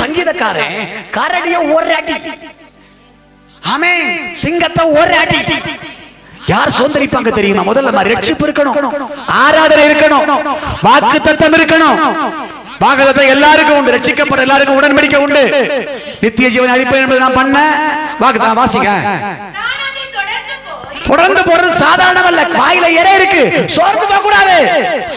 சங்கீதக்காரன் கரடிய ஒரு அடி. ஆமே சிங்கத்தை ஒரு அடி. யார் சுதந்திரிப்பாங்க தெரியுமா? முதல்ல ரட்சிப்பு இருக்கணும். ஆராதனை இருக்கணும். வாக்கு தத்தம் இருக்கணும். வாக்குத்தத்தம் எல்லாருக்கும் உண்டு. ரட்சிக்கப்பட எல்லாருக்கும் உடன்படிக்கை உண்டு. நித்திய ஜீவன் அளிப்பேன் என்பது நான் பண்ண வாக்கு வாசிங்க. நான் தொடர்ந்து போய் தொடர்ந்து போறது சாதாரணமல்ல. வாயில இறை இருக்கு. சோர்ந்து போக கூடாது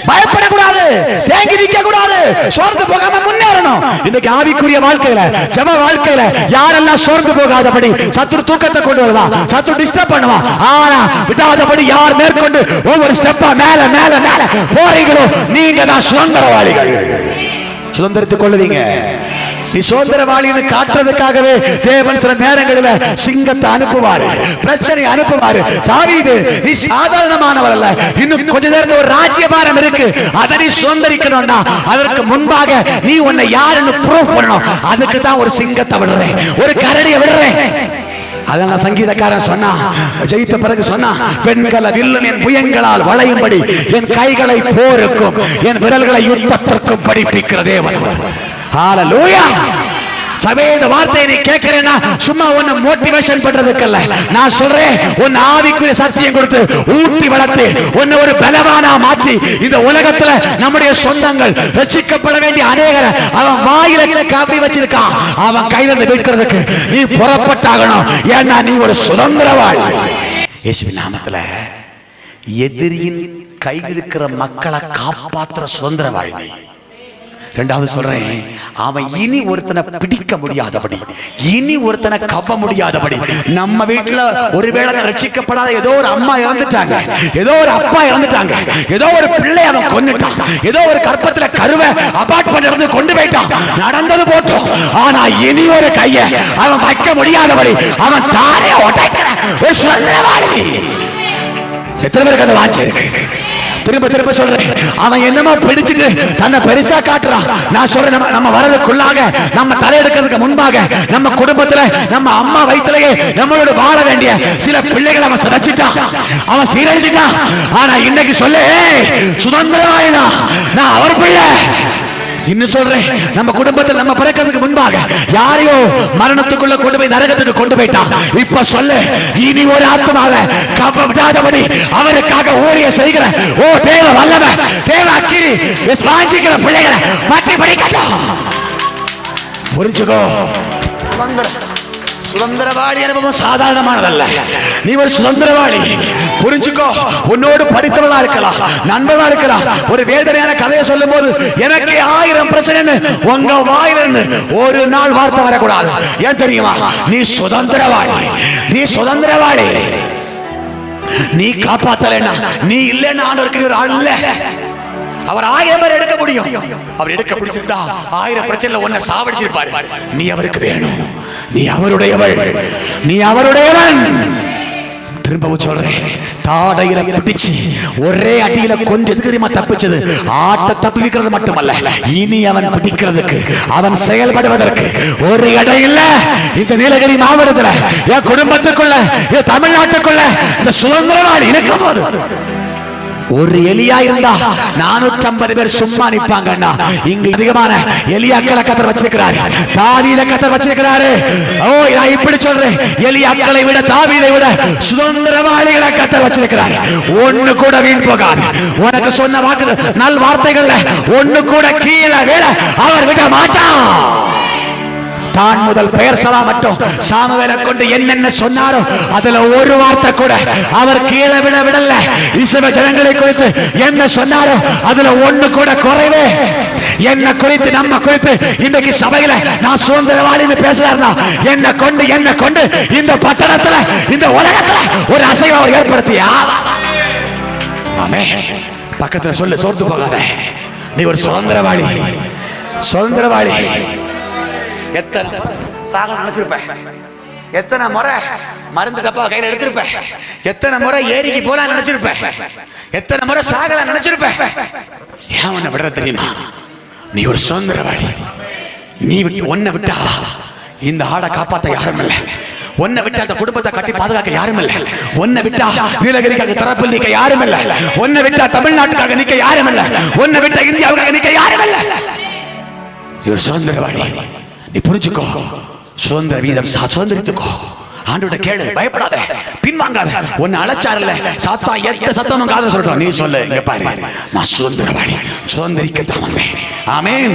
பயப்படக்கூடாது. தேங்கி நிக்க கூடாது சோர்ந்து போகாம முன்னேறணும். இன்னைக்கு ஆவிக்குரிய வாழ்க்கையில ஜெப வாழ்க்கையில யாரெல்லாம் சோர்ந்து போகாதபடி சத்துரு தூக்கத்தை கொண்டு வருவா சத்துரு டிஸ்டர்ப் பண்ணுவா ஆனா விடாதபடி யார் மேற்கொண்டு ஒவ்வொரு ஸ்டெப்பா மேல மேல மேல போறீங்களோ நீங்க தான் சுதந்திரவாளிகள். சுதந்திரத்துக் கொள்ளுவீங்க. நீ சுதந்திரவாளின்னு காட்டுறதுக்காகவே தேவன் சில நேரங்களில் சிங்கத்தை அனுப்புவாரு பிரச்சனை அனுப்புவாரு. தாவீது நீ சாதாரணமானவர் அல்ல. இன்னும் கொஞ்ச நேரத்தில் ஒரு ராஜ்யபாரம் இருக்கு. அதை நீ சுதந்திரிக்கணும்னா அதற்கு முன்பாக நீ உன்னை யாருன்னு ப்ரூவ் பண்ணணும். அதுக்கு தான் ஒரு சிங்கத்தை விடுறேன். ஒரு கரடியை விடுறேன். அதான் சங்கீதக்காரன் சொன்னா ஜெயித்த பிறகு சொன்னா பெண்கள வில்லும் என் புயங்களால் வளையும்படி என் கைகளை போருக்கும் என் விரல்களை யுத்தத்திற்கும் படிப்பிக்கிறதே வருவார் ஹalleluya. சபையை இந்த வார்த்தையை நீ கேட்கிறேன்னா சும்மா உன்னை மோட்டிவேஷன் பண்றதுக்கல்ல. நான் சொல்றேன் உன் ஆவிக்குரிய சத்தியம் கொடுத்து ஊட்டி வளர்த்து உன்னை ஒரு பலவானா மாற்றி இந்த உலகத்துல நம்முடைய சொந்தங்கள் ரசிக்கப்பட வேண்டிய அநேகரை அவன் வாயில காப்பி வச்சிருக்கான். அவன் கையில இருந்து மீட்கிறதுக்கு நீ புறப்பட்டாகணும். ஏன்னா நீ ஒரு சுதந்திரவாளி. இயேசுவின் நாமத்துல எதிரியின் கையில் இருக்கிற மக்களை காப்பாத்துற சுதந்திரவாளி நீ. ரெண்டாவது சொல்றேன். அவன் இனி ஒருத்தனை பிடிக்க முடியாதபடி இனி ஒருத்தனை கவ முடியாதபடி நம்ம வீட்டுல ஒருவேளை ரட்சிக்கப்படாத ஏதோ ஒரு அம்மா இறந்துட்டாங்க ஏதோ ஒரு அப்பா இறந்துட்டாங்க ஏதோ ஒரு பிள்ளை அவன் கொன்னுட்டான் ஏதோ ஒரு கற்பத்துல கருவை அபார்ட்மெண்ட் இருந்து கொண்டு போயிட்டான். நடந்தது போட்டோம். ஆனா இனி ஒரு கைய அவன் வைக்க முடியாதபடி அவன் தானே உடைக்கிற எத்தனை பேருக்கு அந்த வாட்சி இருக்கு? திரும்ப திரும்ப சொல்றேன். அவன் என்னமோ பிடிச்சிட்டு தன்னை பெருசா காட்டுறான் நான் சொல்றேன் நம்ம நம்ம வரதுக்குள்ளாக நம்ம தலையெடுக்கிறதுக்கு முன்பாக நம்ம குடும்பத்துல நம்ம அம்மா வயிற்றுலயே நம்மளோட வாழ வேண்டிய சில பிள்ளைகளை அவன் சிதைச்சிட்டான் அவன் சீரழிச்சிட்டான் ஆனா இன்னைக்கு சொல்லு சுதந்திரமாயினா. நான் அவர் இன்னும் சொல்றேன் நம்ம குடும்பத்தில் நம்ம பிறக்கிறதுக்கு முன்பாக யாரையோ மரணத்துக்குள்ள கொண்டு போய் நரகத்துக்கு கொண்டு போயிட்டான் இப்ப சொல்லு இனி ஒரு ஆத்மாவை கவ அவருக்காக ஊழிய செய்கிற ஓ தேவ வல்லவ தேவ அக்கிரி வாஞ்சிக்கிற பிள்ளைகளை மாற்றி படிக்கட்டும். புரிஞ்சுக்கோ. சுதந்திரவாளி அனுபவம் சாதாரணமானதல்ல. நீ ஒரு சுதந்திரவாளி. புரிஞ்சுக்கோ. உன்னோடு படித்தவளா இருக்கலாம். நண்பர்களா இருக்கலாம். ஒரு வேதனையான கதையை சொல்லும் போது எனக்கு ஆயிரம் பிரச்சனை உங்க வாயிலிருந்து ஒரு நாள் வார்த்தை வரக்கூடாது. ஏன் தெரியுமா? நீ சுதந்திரவாளி. நீ சுதந்திரவாளி. நீ காப்பாத்தலைன்னா நீ இல்லைன்னா ஆண்டவருக்கு ஒரு ஆள் இல்ல. அவர் ஆயிரம் பேர் எடுக்க முடியும். அவர் எடுக்க பிடிச்சிருந்தா ஆயிரம் பிரச்சனை உன்னை சாவடிச்சிருப்பாரு. நீ அவருக்கு வேணும். நீ அவருடையவள். நீ அவருடையவன். திரும்பவும் சொல்றேன் தாடையில பிடிச்சு ஒரே அடியில கொஞ்சம் தெரியுமா தப்பிச்சது. ஆட்ட தப்பிக்கிறது மட்டுமல்ல இனி அவன் பிடிக்கிறதுக்கு அவன் செயல்படுவதற்கு ஒரு இடம் இல்ல. இந்த நீலகிரி மாவட்டத்துல என் குடும்பத்துக்குள்ள என் தமிழ்நாட்டுக்குள்ள இந்த சுதந்திரவாளி இருக்கும் போது ஒரு எலியா இருந்தா நானூத்தி ஐம்பது பேர் சும்மா நிப்பாங்கண்ணா. இங்க அதிகமான எலியாக்களை கத்தர் வச்சிருக்கிறாரு. தாவீத கத்தர் வச்சிருக்கிறாரு. ஓ நான் இப்படி சொல்றேன். எலியாக்களை விட தாவீதை விட சுதந்திரவாளிகளை கத்தர் வச்சிருக்கிறாரு. ஒண்ணு கூட வீண் போகாது. உனக்கு சொன்ன வாக்கு நல் வார்த்தைகள்ல ஒண்ணு கூட கீழே விட அவர் விட மாட்டான். தான் முதல் பெயர் சலா மட்டும் சாமுவேலை கொண்டு என்னென்ன சொன்னாரோ அதுல ஒரு வார்த்தை கூட அவர் கீழே விட விடல. இசப ஜனங்களை குறித்து என்ன சொன்னாரோ அதுல ஒண்ணு கூட குறைவே. என்ன குறித்து நம்ம குறித்து இன்னைக்கு சபையில நான் சுதந்திரவாளின்னு பேசுறாருனா என்ன கொண்டு என்ன கொண்டு இந்த பட்டணத்துல இந்த உலகத்துல ஒரு அசைவை அவர் ஏற்படுத்தியா? ஆமே பக்கத்துல சொல்லு சோர்த்து போகாத. நீ ஒரு சுதந்திரவாளி. சுதந்திரவாளி. எத்தனை சாக நினைச்சிருப்பேன் எத்தனை முறை மருந்து டப்பா கையில் எடுத்திருப்பேன். எத்தனை முறை ஏரிக்கு போலாம் நினைச்சிருப்பேன். எத்தனை முறை சாகலாம் நினைச்சிருப்பேன். ஏன் உன்னை விடுற தெரியுமா? நீ ஒரு சுதந்திரவாளி நீ விட்டு ஒன்ன விட்டா இந்த ஆடை காப்பாத்த யாரும் இல்லை. உன்னை விட்டு அந்த குடும்பத்தை கட்டி பாதுகாக்க யாரும் இல்ல. உன்னை விட்டா நீலகிரிக்காக தரப்பில் நிக்க யாரும் இல்ல. உன்னை விட்டா தமிழ்நாட்டுக்காக நிக்க யாரும் இல்ல. உன்னை விட்டா இந்தியாவுக்காக நிக்க யாரும் இல்ல. ஒரு சுதந்திரவாளி நீ புரிஞ்சுக்கோ. சுதந்திர வீதம் சா- சுதந்திரித்துக்கோ ஆண்டோட கேளு பயப்படாத பின்வாங்காத. உன்னை அழைச்சாருல்ல சாத்தா எந்த சத்தமும் காதுல சொல்றோம் நீ சொல்லு இங்க பாரு. நான் சுதந்திரவாளி. சுதந்திரிக்க தான் வந்தேன். ஆமேன்.